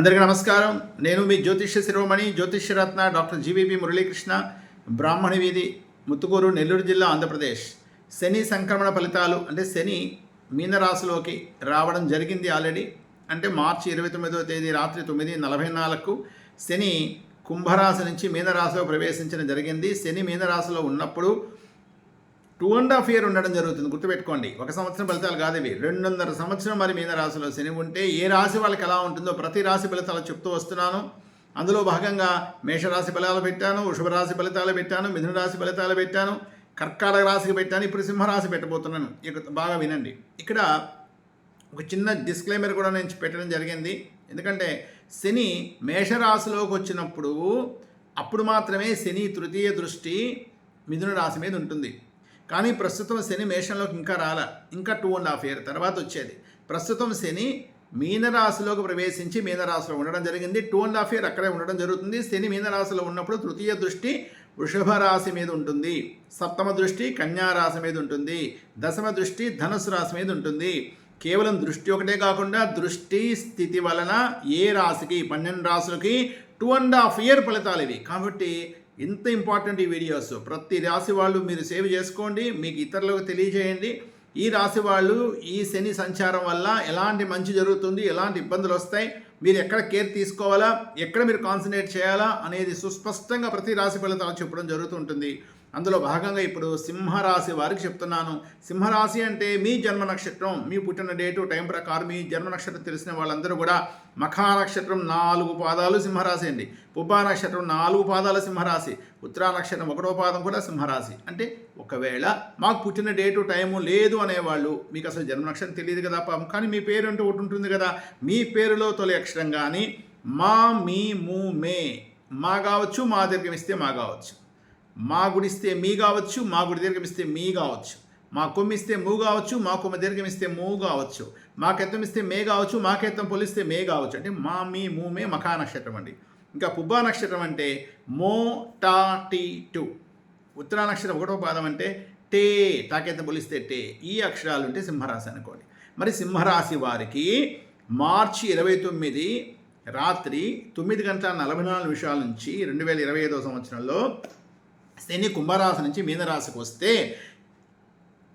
అందరికీ నమస్కారం. నేను మీ జ్యోతిష్య శిరోమణి జ్యోతిష్యరత్న డాక్టర్ జీవీపీ మురళీకృష్ణ బ్రాహ్మణి వీధి ముత్తుకూరు నెల్లూరు జిల్లా ఆంధ్రప్రదేశ్. శని సంక్రమణ ఫలితాలు అంటే శని మీనరాశిలోకి రావడం జరిగింది ఆల్రెడీ. అంటే మార్చి ఇరవై తొమ్మిదవ తేదీ రాత్రి తొమ్మిది నలభై నాలుగు శని కుంభరాశి నుంచి మీనరాశిలో ప్రవేశించడం జరిగింది. శని మీనరాశిలో ఉన్నప్పుడు టూ అండ్ హాఫ్ ఇయర్ ఉండడం జరుగుతుంది. గుర్తుపెట్టుకోండి. ఒక సంవత్సరం ఫలితాలు కాదు ఇవి. రెండున్నర సంవత్సరం మరి మీద రాశిలో శని ఉంటే ఏ రాశి వాళ్ళకి ఎలా ఉంటుందో ప్రతి రాశి ఫలితాలు చెప్తూ వస్తున్నాను. అందులో భాగంగా మేషరాశి ఫలితాలు పెట్టాను వృషభరాశి ఫలితాలు పెట్టాను మిథున రాశి ఫలితాలు పెట్టాను కర్కాటక రాశికి పెట్టాను ఇప్పుడు సింహరాశి పెట్టబోతున్నాను. ఇక బాగా వినండి. ఇక్కడ ఒక చిన్న డిస్క్లైమర్ కూడా నేను పెట్టడం జరిగింది. ఎందుకంటే శని మేషరాశిలోకి వచ్చినప్పుడు అప్పుడు మాత్రమే శని తృతీయ దృష్టి మిథున రాశి మీద ఉంటుంది. కానీ ప్రస్తుతం శని మేషంలోకి ఇంకా రాల. ఇంకా టూ అండ్ హాఫ్ ఇయర్ తర్వాత వచ్చేది. ప్రస్తుతం శని మీనరాశిలోకి ప్రవేశించి మీనరాశిలో ఉండడం జరిగింది. టూ అండ్ హాఫ్ ఇయర్ అక్కడే ఉండడం జరుగుతుంది. శని మీనరాశిలో ఉన్నప్పుడు తృతీయ దృష్టి వృషభ రాశి మీద ఉంటుంది. సప్తమ దృష్టి కన్యా రాశి మీద ఉంటుంది. దశమ దృష్టి ధనుసు రాశి మీద ఉంటుంది. కేవలం దృష్టి ఒకటే కాకుండా దృష్టి స్థితి వలన ఏ రాశికి పన్నెండు రాశులకి టూ అండ్ హాఫ్ ఇయర్ ఫలితాలు ఇవి. కాబట్టి ఇంత ఇంపార్టెంట్ ఈ వీడియోస్ ప్రతి రాశి వాళ్ళు మీరు సేవ్ చేసుకోండి మీకు ఇతరులకు తెలియజేయండి. ఈ రాశి వాళ్ళు ఈ శని సంచారం వల్ల ఎలాంటి మంచి జరుగుతుంది ఎలాంటి ఇబ్బందులు వస్తాయి మీరు ఎక్కడ కేర్ తీసుకోవాలా ఎక్కడ మీరు కాన్సన్ట్రేట్ చేయాలా అనేది సుస్పష్టంగా ప్రతి రాశి ఫలితాలు చెప్పడం జరుగుతుంటుంది. అందులో భాగంగా ఇప్పుడు సింహరాశి వారికి చెప్తున్నాను. సింహరాశి అంటే మీ జన్మ నక్షత్రం మీ పుట్టిన డేటు టైం ప్రకారం మీ జన్మ నక్షత్రం తెలిసిన వాళ్ళందరూ కూడా మఖా నక్షత్రం నాలుగు పాదాలు సింహరాశి అండి. పుబ్బా నక్షత్రం నాలుగు పాదాలు సింహరాశి. ఉత్తరా నక్షత్రం ఒకటో పాదం కూడా సింహరాశి. అంటే ఒకవేళ మాకు పుట్టిన డేటు టైము లేదు అనేవాళ్ళు మీకు అసలు జన్మ నక్షత్రం తెలియదు కదా పాపం. కానీ మీ పేరు అంటే ఒకటి ఉంటుంది కదా మీ పేరులో తొలి అక్షరం కానీ మా మీ మూ మే మా కావచ్చు మా దీర్ఘం ఇస్తే మా కావచ్చు. మా గుడిస్తే మీ కావచ్చు మా గుడి దీర్ఘమిస్తే మీ కావచ్చు. మా కొమ్మిస్తే మూ కావచ్చు మా కొమ్మ దీర్ఘమిస్తే మూ కావచ్చు. మా కెత్తం ఇస్తే మే కావచ్చు మా కెత్తం పొలిస్తే మే కావచ్చు. అంటే మా మీ మూ మే మఖా నక్షత్రం అండి. ఇంకా పుబ్బా నక్షత్రం అంటే మో టా టీ టు. ఉత్తరా నక్షత్రం ఒకటో పాదం అంటే టే టాకెత్తం పొలిస్తే టే. ఈ అక్షరాలు ఉంటే సింహరాశి అనుకోండి. మరి సింహరాశి వారికి మార్చి ఇరవై తొమ్మిది రాత్రి తొమ్మిది గంటల నలభై నాలుగు నిమిషాల నుంచి రెండు వేల ఇరవై ఐదో సంవత్సరంలో శని కుంభరాశి నుంచి మీనరాశికి వస్తే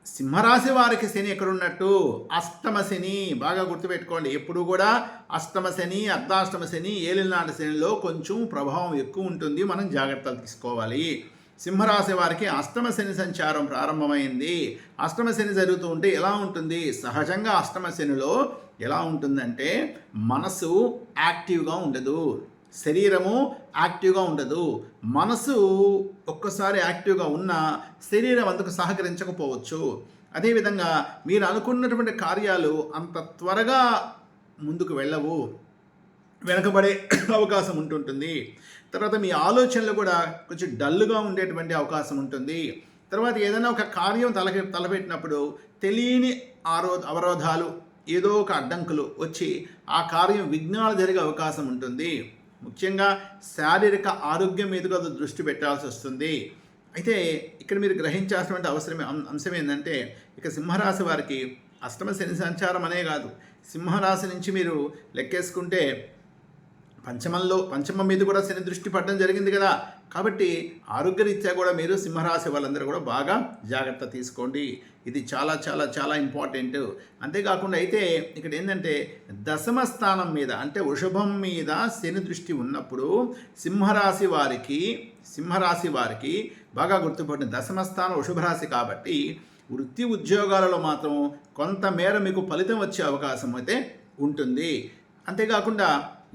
సింహరాశి వారికి శని ఎక్కడున్నట్టు? అష్టమ శని. బాగా గుర్తుపెట్టుకోండి. ఎప్పుడు కూడా అష్టమ శని అర్ధాష్టమ శని ఏలినాటి శనిలో కొంచెం ప్రభావం ఎక్కువ ఉంటుంది. మనం జాగ్రత్తలు తీసుకోవాలి. సింహరాశి వారికి అష్టమ శని సంచారం ప్రారంభమైంది. అష్టమ శని జరుగుతూ ఉంటే ఎలా ఉంటుంది? సహజంగా అష్టమ శనిలో ఎలా ఉంటుందంటే మనసు యాక్టివ్గా ఉండదు. శరీరము యాక్టివ్గా ఉండదు. మనసు ఒక్కసారి యాక్టివ్గా ఉన్న శరీరం అందుకు సహకరించకపోవచ్చు. అదేవిధంగా మీరు అనుకున్నటువంటి కార్యాలు అంత త్వరగా ముందుకు వెళ్ళవు. వెనకబడే అవకాశం ఉంటుంటుంది. తర్వాత మీ ఆలోచనలు కూడా కొంచెం డల్గా ఉండేటువంటి అవకాశం ఉంటుంది. తర్వాత ఏదైనా ఒక కార్యం తల తలపెట్టినప్పుడు తెలియని ఆరో అవరోధాలు ఏదో ఒక అడ్డంకులు వచ్చి ఆ కార్యం విఘ్నాలు జరిగే అవకాశం ఉంటుంది. ముఖ్యంగా శారీరక ఆరోగ్యం మీద కూడా దృష్టి పెట్టాల్సి వస్తుంది. అయితే ఇక్కడ మీరు గ్రహించాల్సినటువంటి అవసరం అంశం ఏంటంటే ఇక సింహరాశి వారికి అష్టమ శని సంచారం అనే కాదు. సింహరాశి నుంచి మీరు లెక్కేసుకుంటే పంచమంలో పంచమం మీద కూడా శని దృష్టి పడడం జరిగింది కదా. కాబట్టి ఆరోగ్యరీత్యా కూడా మీరు సింహరాశి వాళ్ళందరూ కూడా బాగా జాగ్రత్త తీసుకోండి. ఇది చాలా చాలా చాలా ఇంపార్టెంట్. అంతేకాకుండా అయితే ఇక్కడ ఏంటంటే దశమ స్థానం మీద అంటే వృషభం మీద శని దృష్టి ఉన్నప్పుడు సింహరాశి వారికి సింహరాశి వారికి బాగా గుర్తుపడిన దశమ స్థానం వృషభరాశి కాబట్టి వృత్తి ఉద్యోగాలలో మాత్రం కొంతమేర మీకు ఫలితం వచ్చే అవకాశం అయితే ఉంటుంది. అంతేకాకుండా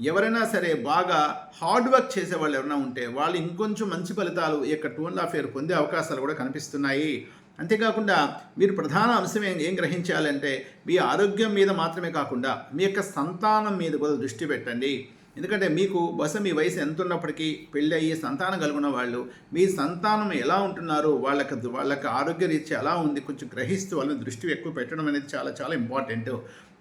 ఎవరైనా సరే బాగా హార్డ్ వర్క్ చేసే వాళ్ళు ఎవరైనా ఉంటే వాళ్ళు ఇంకొంచెం మంచి ఫలితాలు ఈ యొక్క టూ అండ్ హాఫ్ ఇయర్ పొందే అవకాశాలు కూడా కనిపిస్తున్నాయి. అంతేకాకుండా మీరు ప్రధాన అంశం ఏం ఏం గ్రహించాలంటే మీ ఆరోగ్యం మీద మాత్రమే కాకుండా మీ యొక్క సంతానం మీద కూడా దృష్టి పెట్టండి. ఎందుకంటే మీకు బస మీ వయసు ఎంత ఉన్నప్పటికీ పెళ్ళి అయ్యి సంతానం కలుగున్న వాళ్ళు మీ సంతానం ఎలా ఉంటున్నారు వాళ్ళకి వాళ్ళకి ఆరోగ్య రీత్యా ఎలా ఉంది. కొంచెం గ్రహిస్తూ వాళ్ళని దృష్టి ఎక్కువ పెట్టడం అనేది చాలా చాలా ఇంపార్టెంట్.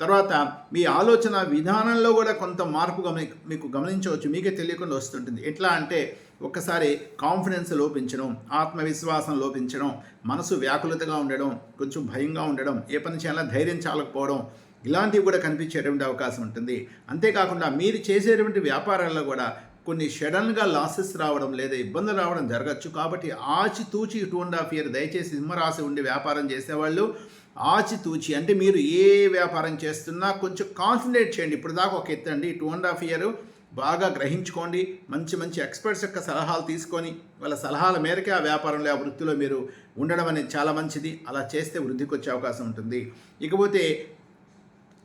తర్వాత మీ ఆలోచన విధానంలో కూడా కొంత మార్పు గమని మీకు గమనించవచ్చు. మీకే తెలియకుండా వస్తుంటుంది. ఎట్లా అంటే ఒక్కసారి కాన్ఫిడెన్స్ లోపించడం ఆత్మవిశ్వాసం లోపించడం మనసు వ్యాకులతగా ఉండడం కొంచెం భయంగా ఉండడం ఏ పని చేయాలో ధైర్యం చాలకపోవడం ఇలాంటివి కూడా కనిపించేటువంటి అవకాశం ఉంటుంది. అంతేకాకుండా మీరు చేసేటువంటి వ్యాపారాల్లో కూడా కొన్ని సడన్గా లాసెస్ రావడం లేదా ఇబ్బందులు రావడం జరగచ్చు. కాబట్టి ఆచితూచి టూ అండ్ హాఫ్ ఇయర్ దయచేసి సింహరాశి ఉండి వ్యాపారం చేసేవాళ్ళు ఆచితూచి అంటే మీరు ఏ వ్యాపారం చేస్తున్నా కొంచెం కాన్సన్ట్రేట్ చేయండి. ఇప్పుడు దాకా ఒక ఎత్తండి టూ అండ్ హాఫ్ ఇయర్ బాగా గ్రహించుకోండి. మంచి మంచి ఎక్స్పర్ట్స్ యొక్క సలహాలు తీసుకొని వాళ్ళ సలహాల మేరకే ఆ వ్యాపారంలో ఆ వృత్తిలో మీరు ఉండడం అనేది చాలా మంచిది. అలా చేస్తే వృద్ధికి వచ్చే అవకాశం ఉంటుంది. ఇకపోతే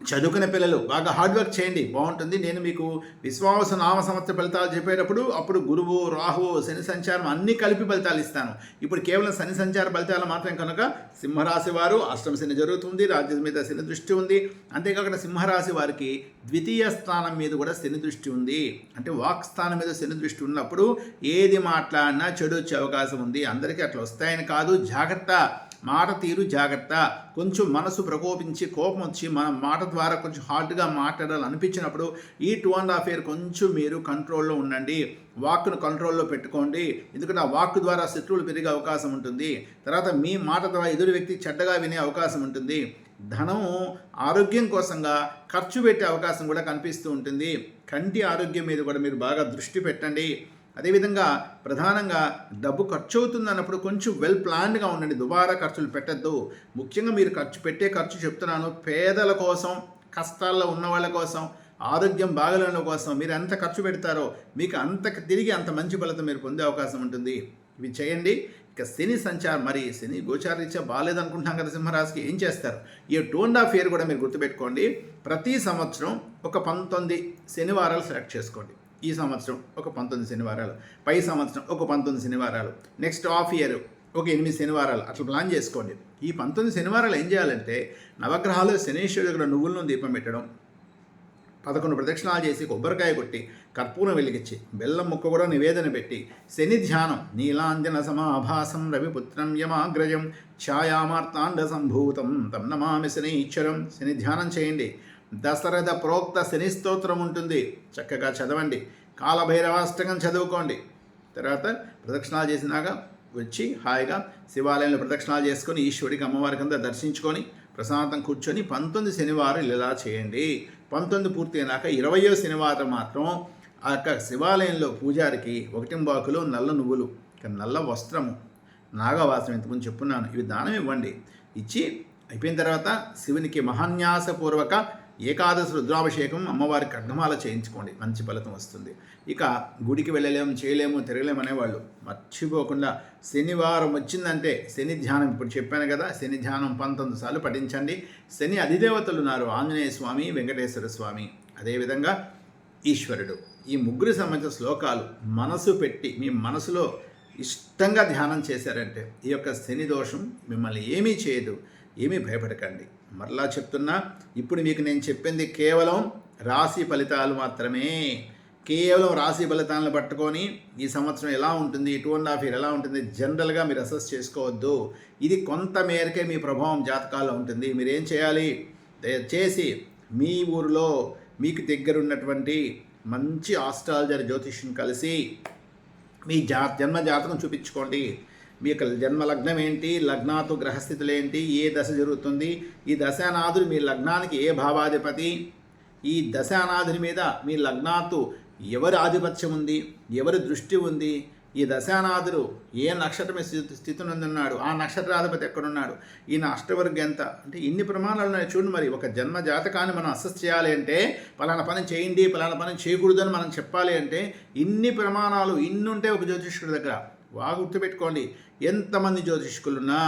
చదువుకునే పిల్లలు బాగా హార్డ్ వర్క్ చేయండి బాగుంటుంది. నేను మీకు విశ్వాస నామ సంవత్సర ఫలితాలు చెప్పేటప్పుడు అప్పుడు గురువు రాహువు శని సంచారం అన్నీ కలిపి ఫలితాలు ఇస్తాను. ఇప్పుడు కేవలం శని సంచార ఫలితాలు మాత్రం కనుక సింహరాశి వారు అష్టమ శని జరుగుతుంది రాజ్యం మీద శని దృష్టి ఉంది. అంతేకాకుండా సింహరాశి వారికి ద్వితీయ స్థానం మీద కూడా శని దృష్టి ఉంది. అంటే వాక్ స్థానం మీద శని దృష్టి ఉన్నప్పుడు ఏది మాట్లాడినా చెడు వచ్చే అవకాశం ఉంది. అందరికీ అట్లా వస్తాయని కాదు. జాగ్రత్త. మాట తీరు జాగ్రత్త. కొంచెం మనసు ప్రకోపించి కోపం వచ్చి మన మాట ద్వారా కొంచెం హార్డ్గా మాట్లాడాలి అనిపించినప్పుడు ఈ టూ అండ్ హాఫ్ ఇయర్ కొంచెం మీరు కంట్రోల్లో ఉండండి. వాక్ను కంట్రోల్లో పెట్టుకోండి. ఎందుకంటే ఆ వాక్ ద్వారా శత్రువులు పెరిగే అవకాశం ఉంటుంది. తర్వాత మీ మాట ద్వారా ఎదురు వ్యక్తి చెడ్డగా వినే అవకాశం ఉంటుంది. ధనం ఆరోగ్యం కోసంగా ఖర్చు పెట్టే అవకాశం కూడా కనిపిస్తూ ఉంటుంది. కంటి ఆరోగ్యం మీద కూడా మీరు బాగా దృష్టి పెట్టండి. అదేవిధంగా ప్రధానంగా డబ్బు ఖర్చు అవుతుంది అన్నప్పుడు కొంచెం వెల్ ప్లాన్డ్గా ఉండండి. దుబారా ఖర్చులు పెట్టద్దు. ముఖ్యంగా మీరు ఖర్చు పెట్టే ఖర్చు చెప్తున్నాను. పేదల కోసం కష్టాల్లో ఉన్న వాళ్ళ కోసం ఆరోగ్యం బాగలేని కోసం మీరు ఎంత ఖర్చు పెడతారో మీకు అంత తిరిగి అంత మంచి ఫలితం మీరు పొందే అవకాశం ఉంటుంది. ఇవి చేయండి. ఇక శని సంచారం మరి శని గోచారీత్యా బాగాలేదనుకుంటున్నాం కదా సింహరాశికి ఏం చేస్తారు? ఈ టూ అండ్ హాఫ్ ఇయర్ కూడా మీరు గుర్తుపెట్టుకోండి. ప్రతి సంవత్సరం ఒక పంతొమ్మిది శనివారాలు సెలెక్ట్ చేసుకోండి. ఈ సంవత్సరం ఒక పంతొమ్మిది శనివారాలు పై సంవత్సరం ఒక పంతొమ్మిది శనివారాలు నెక్స్ట్ హాఫ్ ఇయర్ ఒక ఎనిమిది శనివారాలు అట్లా ప్లాన్ చేసుకోండి. ఈ పంతొమ్మిది శనివారాలు ఏం చేయాలంటే నవగ్రహాలు శనీశ్వరుడు దగ్గర నువ్వులను దీపం పెట్టడం పదకొండు ప్రదక్షిణాలు చేసి కొబ్బరికాయ కొట్టి కర్పూరం వెలిగించి బెల్లం ముక్క కూడా నివేదన పెట్టి శని ధ్యానం నీలాంజన సమాభాసం రవిపుత్రం యమాగ్రజం ఛాయామార్తాండ సంభూతం తం నమామి శనీశ్వరం శని ధ్యానం చేయండి. దశరథ ప్రోక్త శని స్తోత్రం ఉంటుంది. చక్కగా చదవండి. కాలభైరవాష్టకం చదువుకోండి. తర్వాత ప్రదక్షిణాలు చేసినాక వచ్చి హాయిగా శివాలయంలో ప్రదక్షిణాలు చేసుకొని ఈశ్వరుడికి అమ్మవారికి అంతా దర్శించుకొని ప్రశాంతం కూర్చొని పంతొమ్మిది శనివారం ఇలా చేయండి. పంతొమ్మిది పూర్తయినాక ఇరవయో శనివారం మాత్రం ఆ యొక్క శివాలయంలో పూజారికి ఒకటి బాకులు నల్ల నువ్వులు నల్ల వస్త్రము నాగవాసం ఇంతకుముందు చెప్పున్నాను. ఇవి దానం ఇవ్వండి. ఇచ్చి అయిపోయిన తర్వాత శివునికి మహాన్యాసపూర్వక ఏకాదశి రుద్రాభిషేకం అమ్మవారికి ఖడ్గమాల చేయించుకోండి. మంచి ఫలితం వస్తుంది. ఇక గుడికి వెళ్ళలేము చేయలేము తిరగలేము అనేవాళ్ళు మర్చిపోకుండా శనివారం వచ్చిందంటే శని ధ్యానం. ఇప్పుడు చెప్పాను కదా శని ధ్యానం పంతొమ్మిది సార్లు పఠించండి. శని అధిదేవతలు ఉన్నారు ఆంజనేయ స్వామి వెంకటేశ్వర స్వామి. అదేవిధంగా ఈశ్వరుడు. ఈ ముగ్గురు సంబంధించిన శ్లోకాలు మనసు పెట్టి మీ మనసులో ఇష్టంగా ధ్యానం చేశారంటే ఈ యొక్క శని దోషం మిమ్మల్ని ఏమీ చేయదు ఏమీ భయపడకండి. మరలా చెప్తున్నా ఇప్పుడు మీకు నేను చెప్పింది కేవలం రాశి ఫలితాలు మాత్రమే. కేవలం రాశి ఫలితాలను పట్టుకొని ఈ సంవత్సరం ఎలా ఉంటుంది టూ అండ్ హాఫ్ ఇయర్ ఎలా ఉంటుంది జనరల్గా మీరు అసెస్ చేసుకోవద్దు. ఇది కొంత మేరకే మీ ప్రభావం జాతకాల్లో ఉంటుంది. మీరేం చేయాలి? దయచేసి మీ ఊరిలో మీకు దగ్గర ఉన్నటువంటి మంచి ఆస్ట్రాలజర్ జ్యోతిష్యం కలిసి మీ జా జన్మ జాతకం చూపించుకోండి. మీ యొక్క జన్మ లగ్నం ఏంటి? లగ్నాతో గ్రహస్థితులు ఏంటి? ఏ దశ జరుగుతుంది? ఈ దశానాథుడు మీ లగ్నానికి ఏ భావాధిపతి? ఈ దశానాథుని మీద మీ లగ్నాతు ఎవరి ఆధిపత్యం ఉంది? ఎవరి దృష్టి ఉంది? ఈ దశానాథుడు ఏ నక్షత్రం స్థితి స్థితినందున్నాడు? ఆ నక్షత్రాధిపతి ఎక్కడున్నాడు? ఈయన అష్టవర్గ ఎంత? అంటే ఇన్ని ప్రమాణాలు ఉన్నాయి. చూడు మరి ఒక జన్మ జాతకాన్ని మనం అసెస్ చేయాలి అంటే పలానా పని చేయండి పలానా పని చేయకూడదని మనం చెప్పాలి అంటే ఇన్ని ప్రమాణాలు ఇన్ని ఉంటే ఒక జ్యోతిష్కుడి దగ్గర. బాగా గుర్తుపెట్టుకోండి. ఎంతమంది జ్యోతిష్కులున్నా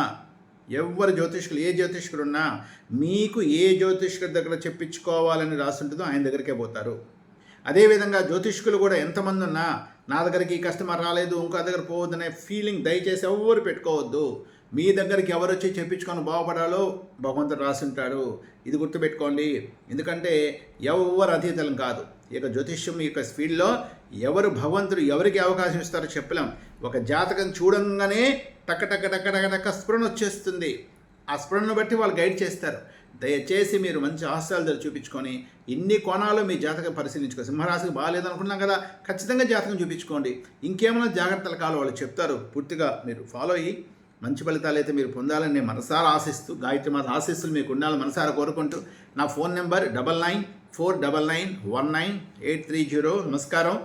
ఎవరు జ్యోతిష్కులు ఏ జ్యోతిష్కుడున్నా మీకు ఏ జ్యోతిష్కుడి దగ్గర చెప్పించుకోవాలని రాసుంటుందో ఆయన దగ్గరికే పోతారు. అదేవిధంగా జ్యోతిష్కులు కూడా ఎంతమంది ఉన్నా నా దగ్గరికి ఈ కస్టమర్ రాలేదు ఇంకో దగ్గర పోవద్దనే ఫీలింగ్ దయచేసి ఎవరు పెట్టుకోవద్దు. మీ దగ్గరికి ఎవరు వచ్చి చెప్పించుకొని బాగుపడాలో భగవంతుడు రాసింటాడు. ఇది గుర్తుపెట్టుకోండి. ఎందుకంటే ఎవరు అతీతలం కాదు. ఈ యొక్క జ్యోతిష్యం ఈ యొక్క స్పీడ్లో ఎవరు భగవంతుడు ఎవరికి అవకాశం ఇస్తారో చెప్పలేం. ఒక జాతకం చూడంగానే టక్క టక్క టక్క టక్క టక్క స్ఫురణ వచ్చేస్తుంది. ఆ స్ఫురణను బట్టి వాళ్ళు గైడ్ చేస్తారు. దయచేసి మీరు మంచి హాస్యాలు చూపించుకొని ఇన్ని కోణాలు మీ జాతకం పరిశీలించుకో సింహరాశికి బాగాలేదనుకున్నాం కదా ఖచ్చితంగా జాతకం చూపించుకోండి. ఇంకేమైనా జాగ్రత్తలు కావాలో వాళ్ళు చెప్తారు పూర్తిగా మీరు ఫాలో అయ్యి మంచి ఫలితాలు అయితే మీరు పొందాలని నేను మనసారా ఆశిస్తూ గాయత్రి మాత ఆశిస్తులు మీకు ఉండాలని మనసారా కోరుకుంటూ నా phone number double nine four double nine one nine eight three zero నమస్కారం.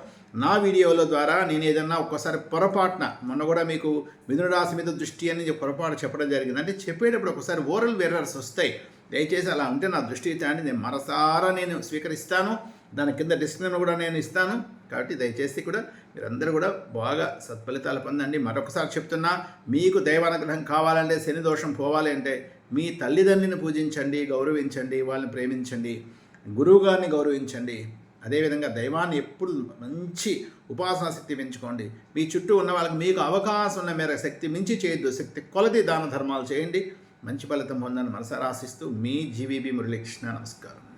నా వీడియోల ద్వారా నేను ఏదన్నా ఒక్కసారి పొరపాటున మొన్న కూడా మీకు మిథున రాశి మీద దృష్టి అని పొరపాటు చెప్పడం జరిగింది అంటే చెప్పేటప్పుడు ఒకసారి ఓరల్ వెర్రర్స్ వస్తాయి. దయచేసి అలా ఉంటే నా దృష్టి తాండి నేను మనసారా నేను స్వీకరిస్తాను. దాని కింద డిస్క్రిప్షన్ కూడా నేను ఇస్తాను. కాబట్టి దయచేసి కూడా మీరందరూ కూడా బాగా సత్ఫలితాలు పొందండి. మరొకసారి చెప్తున్నా మీకు దైవానుగ్రహం కావాలంటే శని దోషం పోవాలి అంటే మీ తల్లిదండ్రిని పూజించండి గౌరవించండి వాళ్ళని ప్రేమించండి గురువుగారిని గౌరవించండి. అదేవిధంగా దైవాన్ని ఎప్పుడు మంచి ఉపాసనా శక్తి పెంచుకోండి. మీ చుట్టూ ఉన్న వాళ్ళకి మీకు అవకాశం ఉన్న మేర శక్తి మించి చేయొద్దు. శక్తి కొలది దాన ధర్మాలు చేయండి. మంచి ఫలితం పొందని మనసారా ఆశిస్తూ మీ జీవీబీ మురళీకృష్ణ నమస్కారం.